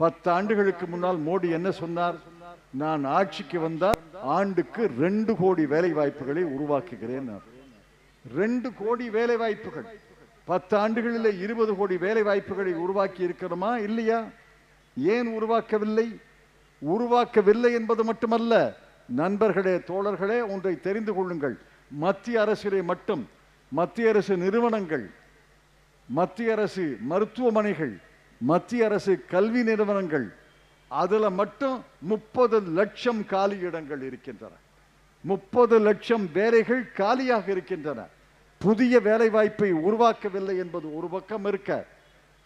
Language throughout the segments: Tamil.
பத்து ஆண்டுகளுக்கு முன்னால் மோடி என்ன சொன்னார்? நான் ஆட்சிக்கு வந்தால் ஆண்டுக்கு ரெண்டு கோடி வேலை வாய்ப்புகளை உருவாக்குகிறேன். ரெண்டு கோடி வேலை வாய்ப்புகள் பத்து ஆண்டுகளில் இருபது கோடி வேலை வாய்ப்புகளை உருவாக்கி இருக்கிறோமா? இல்லையா? ஏன் உருவாக்கவில்லை? உருவாக்கவில்லை என்பது மட்டுமல்ல. நண்பர்களே தோழர்களே ஒன்றை தெரிந்து கொள்ளுங்கள். மத்திய அரசிலே மட்டும் மத்திய அரசு நிறுவனங்கள் மத்திய அரசு மருத்துவமனைகள் மத்திய அரசு கல்வி நிறுவனங்கள் அதுல மட்டும் முப்பது லட்சம் காலி இடங்கள் இருக்கின்றன. முப்பது லட்சம் வேலைகள் காலியாக இருக்கின்றன. புதிய வேலைவாய்ப்பை உருவாக்கவில்லை என்பது ஒரு பக்கம் இருக்க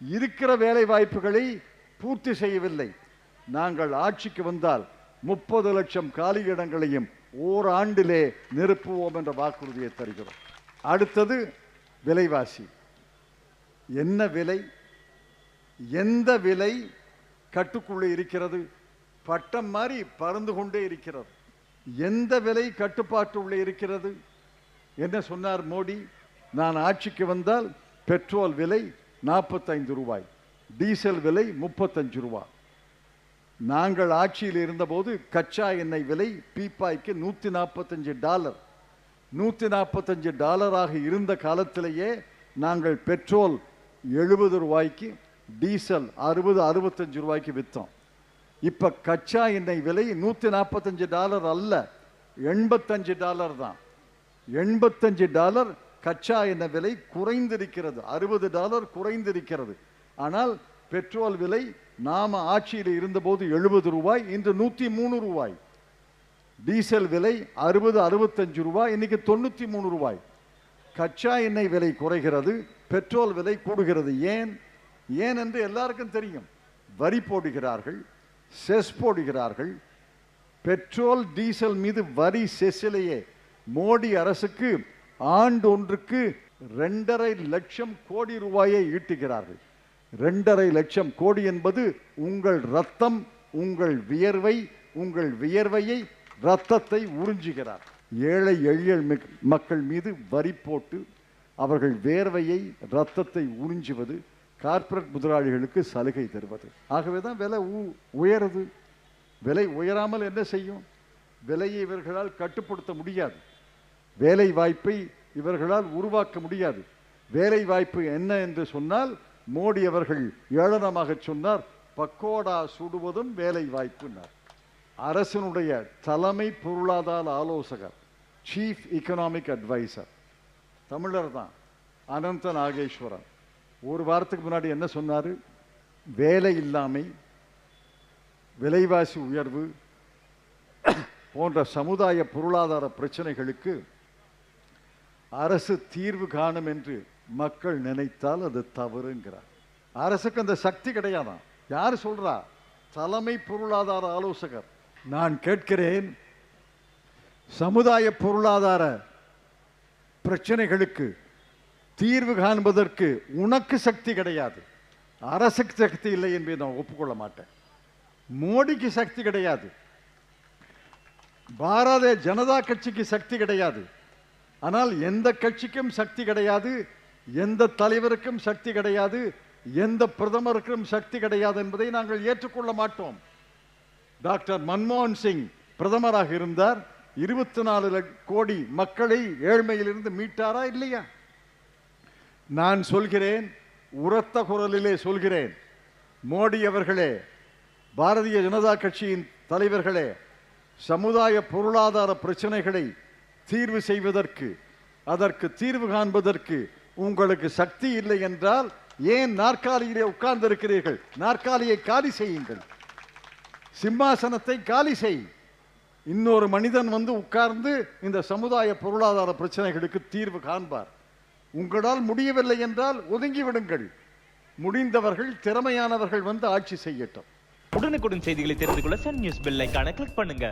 இருக்கிற வேலைவாய்ப்புகளை பூர்த்தி செய்யவில்லை. நாங்கள் ஆட்சிக்கு வந்தால் முப்பது லட்சம் காலி இடங்களையும் ஓராண்டிலே நிரப்புவோம் என்ற வாக்குறுதியை தருகிறோம். அடுத்தது விலைவாசி. என்ன விலை? எந்த விலை கட்டுக்குள்ளே இருக்கிறது? பட்டம் மாதிரி பறந்து கொண்டே இருக்கிறது. எந்த விலை கட்டுப்பாட்டுள்ளே இருக்கிறது? என்ன சொன்னார் மோடி? நான் ஆட்சிக்கு வந்தால் பெட்ரோல் விலை நாற்பத்தைந்து ரூபாய் டீசல் விலை முப்பத்தஞ்சு ரூபாய் நாங்கள் ஆட்சியில் இருந்தபோது கச்சா எண்ணெய் விலை பீப்பாய்க்கு நூற்றி நாற்பத்தஞ்சு டாலர். நூற்றி நாற்பத்தஞ்சு டாலராக இருந்த காலத்திலேயே நாங்கள் பெட்ரோல் எழுபது ரூபாய்க்கு டீசல் அறுபது அறுபத்தஞ்சு ரூபாய்க்கு விற்றோம் இப்போ கச்சா எண்ணெய் விலை நூற்றி நாற்பத்தஞ்சு டாலர் அல்ல எண்பத்தஞ்சு டாலர் தான். எண்பத்தஞ்சு டாலர் கச்சா எண்ணெய் விலை குறைந்திருக்கிறது. அறுபது டாலர் குறைந்திருக்கிறது. ஆனால் பெட்ரோல் விலை நாம ஆட்சியில் இருந்தபோது எழுபது ரூபாய் இன்று நூற்றி மூணு ரூபாய். டீசல் விலை அறுபது அறுபத்தஞ்சு ரூபாய் இன்னைக்கு தொண்ணூற்றி மூணு ரூபாய். கச்சா எண்ணெய் விலை குறைகிறது பெட்ரோல் விலை கூடுகிறது. ஏன்? ஏன் என்று எல்லாருக்கும் தெரியும். வரி போடுகிறார்கள் செஸ் போடுகிறார்கள். பெட்ரோல் டீசல் மீது வரி செஸ்ஸிலேயே மோடி அரசுக்கு ஆண்டு ஒன்றுக்கு ரெண்டரை லட்சம் கோடி ரூபாயை ஈட்டுகிறார்கள். ரெண்டரை லட்சம் கோடி என்பது உங்கள் ரத்தம் உங்கள் வியர்வை உங்கள் வியர்வையை ரத்தத்தை உறிஞ்சுகிறார். ஏழை எளிய மக்கள் மீது வரி போட்டு அவர்கள் வேர்வையை ரத்தத்தை உறிஞ்சுவது கார்ப்பரேட் முதலாளிகளுக்கு சலுகை தருவது. ஆகவே தான் விலை உ- உயருது. விலை உயராமல் என்ன செய்யும்? விலையை இவர்களால் கட்டுப்படுத்த முடியாது. வேலை வாய்ப்பை இவர்களால் உருவாக்க முடியாது. வேலை வாய்ப்பு என்ன என்று சொன்னால் மோடி அவர்கள் ஏளனமாக சொன்னார் பக்கோடா சுடுவதும் வேலை வாய்ப்புனார் அரசினுடைய தலைமை பொருளாதார ஆலோசகர் சீஃப் எக்கனாமிக் அட்வைசர் தமிழர் தான் அனந்த நாகேஸ்வரன். ஒரு வாரத்துக்கு முன்னாடி என்ன சொன்னார்? வேலை இல்லாமை விலைவாசி உயர்வு போன்ற சமுதாய பொருளாதார பிரச்சனைகளுக்கு அரசு தீர்வு காணும் என்று மக்கள் நினைத்தால் அது தவறுங்கிறார். அரசுக்கு அந்த சக்தி கிடையாதான் யார் சொல்றா? தலைமை பொருளாதார ஆலோசகர். நான் கேட்கிறேன் சமுதாய பொருளாதார பிரச்சனைகளுக்கு தீர்வு காண்பதற்கு உனக்கு சக்தி கிடையாது. அரசுக்கு சக்தி இல்லை என்பதை நான் ஒப்புக்கொள்ள மாட்டேன். மோடிக்கு சக்தி கிடையாது. பாரதிய ஜனதா கட்சிக்கு சக்தி கிடையாது. ஆனால் எந்த கட்சிக்கும் சக்தி கிடையாது எந்த தலைவருக்கும் சக்தி கிடையாது எந்த பிரதமருக்கும் சக்தி கிடையாது என்பதை நாங்கள் ஏற்றுக்கொள்ள மாட்டோம். டாக்டர் மன்மோகன் சிங் பிரதமராக இருந்தார். இருபத்தி நாலு கோடி மக்களை ஏழ்மையிலிருந்து மீட்டாரா இல்லையா? நான் சொல்கிறேன் உரத்த குரலிலே சொல்கிறேன். மோடி அவர்களே பாரதிய ஜனதா கட்சியின் தலைவர்களே சமுதாய பொருளாதார பிரச்சனைகளை தீர்வு செய்வதற்கு அதற்கு தீர்வு காண்பதற்கு உங்களுக்கு சக்தி இல்லை என்றால் ஏன் நாற்காலியிலே உட்கார்ந்திருக்கிறீர்கள்? நாற்காலியை காலி செய்யுங்கள். சிம்மாசனத்தை காலி செய். இன்னொரு மனிதன் வந்து உட்கார்ந்து இந்த சமுதாய பொருளாதார பிரச்சனைகளுக்கு தீர்வு காண்பார். உங்களால் முடியவில்லை என்றால் ஒதுங்கி விடுங்கள் முடிந்தவர்கள் திறமையானவர்கள் வந்து ஆட்சி செய்யட்டும். உடனுக்குடன் செய்திகளை தெரிந்து கொள்ள சன் நியூஸ் பெல் ஐக்கான கிளிக் பண்ணுங்க.